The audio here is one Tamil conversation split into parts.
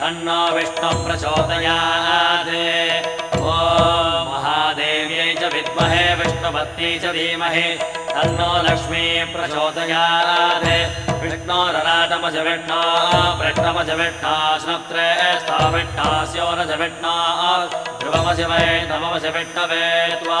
तन्नो विष्णुः प्रचोदयात् ॐ महादेव्यै च विद्महे विष्णुपत्यै च धीमहि तन्नो लक्ष्मी प्रचोदयात् विष्णोरराटमज विष्णो वृष्णमज विष्णो स्नप्त्रे स्था विष्णास्योरज विष्णो ध्रुवमसि वै नममसि विष्णवे त्वा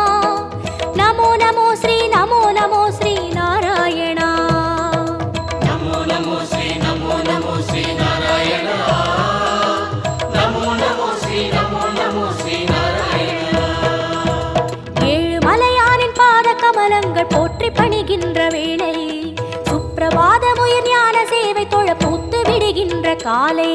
నమో நமோ శ్రీ నమో నమో శ్రీ నారాయణ నమో నమో శ్రీ నమో నమో శ్రీ నారాయణ போற்றி பணிகின்ற வேளை சுப்பிரபாத முயர் ஞான சேவை தொழ பூத்து விடுகின்ற காலை.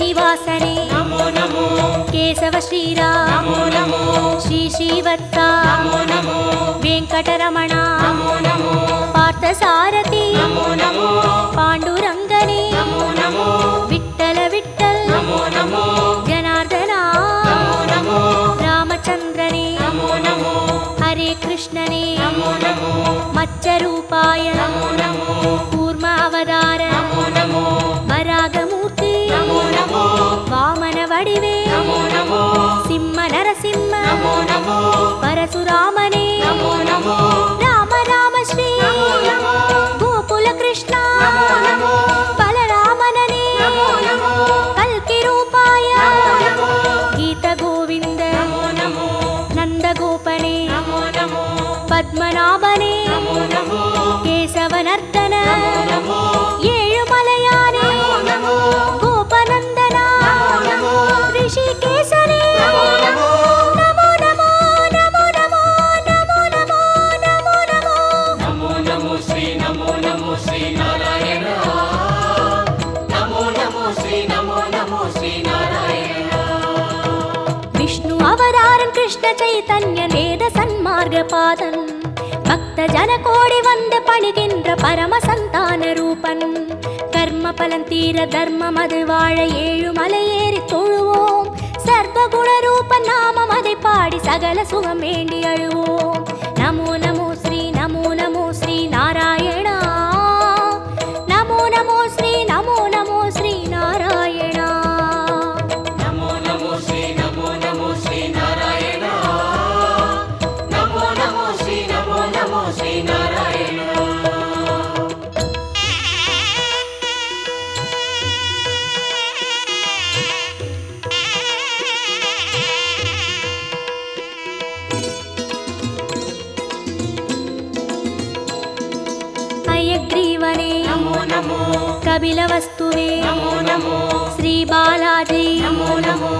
శ్రీనివాసరే నమో నమో కేశవ శ్రీరా నమో నమో శ్రీ శ్రీవత్స నమో నమో వెంకటరమణ నమో నమో పార్థసారథి నమో నమో పాండురంగని నమో నమో విట్టల విట్టల్ నమో నమో జనార్దన నమో నమో రామచంద్రని నమో నమో హరే కృష్ణని నమో నమో మత్స్య రూపాయ నమో నమో కూర్మ అవతార నమో నమో వరాగము వామన వడివే. సింహ నరసింహ. పరశురామనే. రామ రామ శ్రీ பலன் தீர தர்மம் அது வாழ ஏழு மலையேறி தொழுவோம். சர்வகுண ரூபன் நாமம் அதை பாடி சகல சுகம் வேண்டி அழுவோம். நமோ நமோ ஸ்ரீ நமோ நமோ ஸ்ரீ நாராயண శివనే. నమో నమో. కపిల వస్తువే. నమో నమో. శ్రీ బాలాజీ. నమో నమో.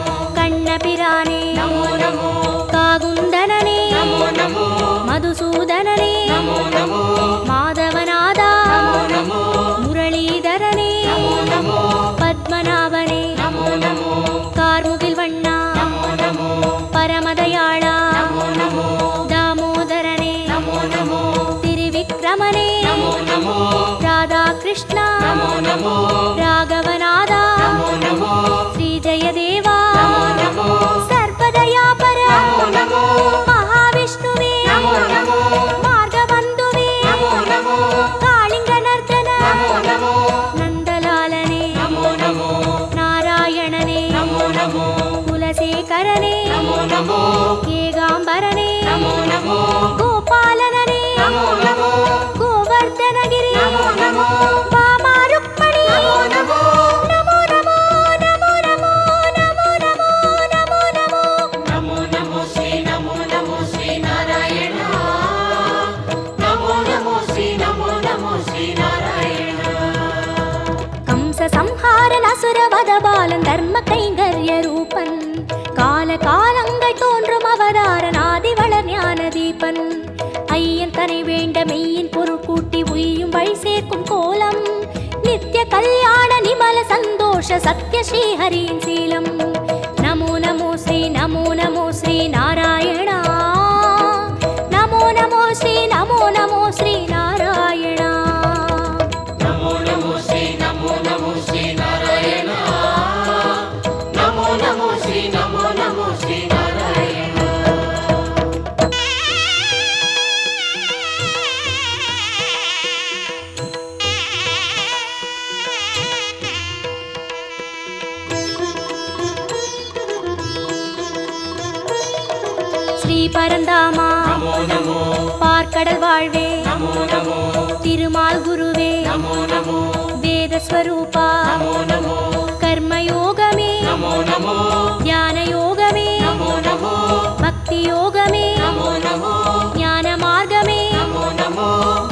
నమో నమో. కాగుందననే. నమో నమో. మధుసూదననే. నమో నమో. మాధవ மெய்யின் பொருள் கூட்டி உயியும் வழி சேர்க்கும் கோலம். நித்திய கல்யாண நிமல சந்தோஷ சத்ய ஸ்ரீஹரியின் சீலம். நமோ நமோ ஸ்ரீ நமோ நமோ ஸ்ரீ நாராயணா. நமோ நமோ ஸ்ரீ நமோ நமோ ஸ்ரீ வாழ்வே. திருமால் குருவே வேதஸ்வரூபா கர்மயோகமே ஞான யோகமே பக்தி யோகமே ஞான மார்கமே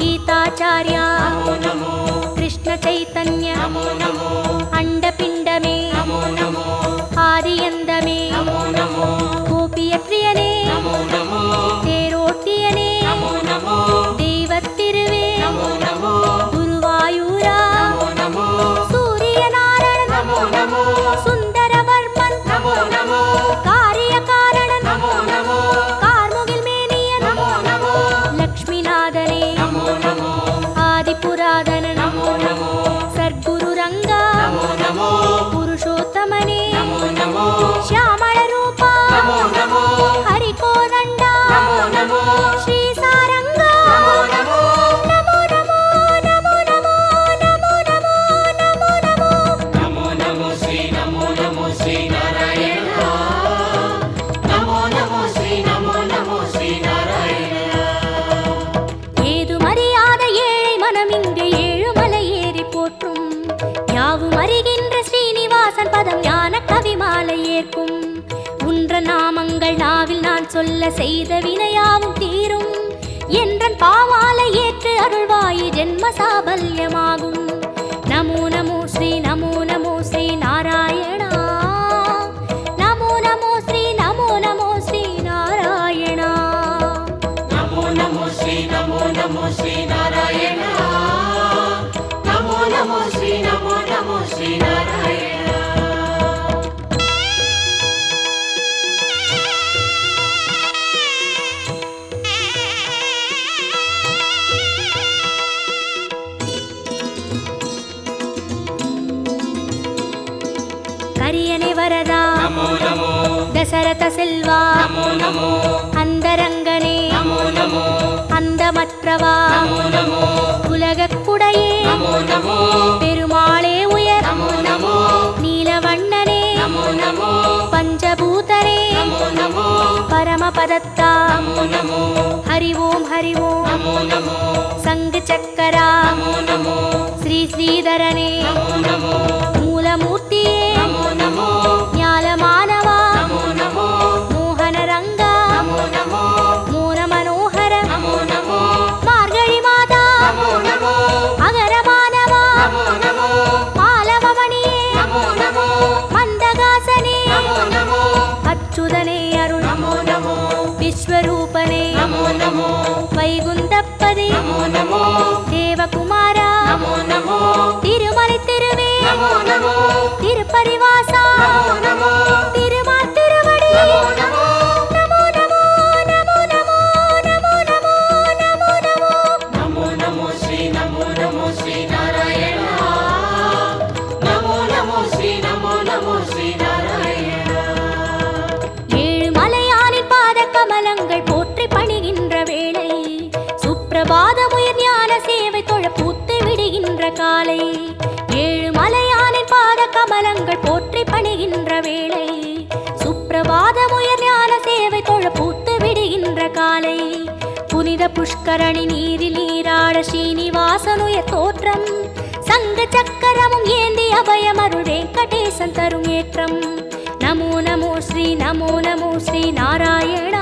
கீதாச்சாரியா கிருஷ்ண சைத்தன்ய அண்டபிண்டமே உங்கள் நாவில் நான் சொல்ல செய்த வினையாவும் தீ விளங்கனே அந்தமற்றவா உலகக்குடையே பெருமாளே உயர் நீலவண்ணனே பஞ்சபூதரே பரமபதத்தா ஹரி ஓம் ஹரி ஓம் சங்கு சக்கரா ஸ்ரீ ஸ்ரீதரனே விடுகின்ற வேளை. சுப்பிரபாதமுயர் ஞான சேவை தொழ பூத்து விடுகின்ற காலை. புனித புஷ்கரணி நீரில் நீராட ஸ்ரீனிவாசனுயர் தோற்றம். சங்க சக்கரமும் ஏந்தி அபயம் அருள் வெங்கடேசன் தரும் ஏற்றம். நமோ நமோ ஸ்ரீ நமோ நமோ ஸ்ரீ நாராயண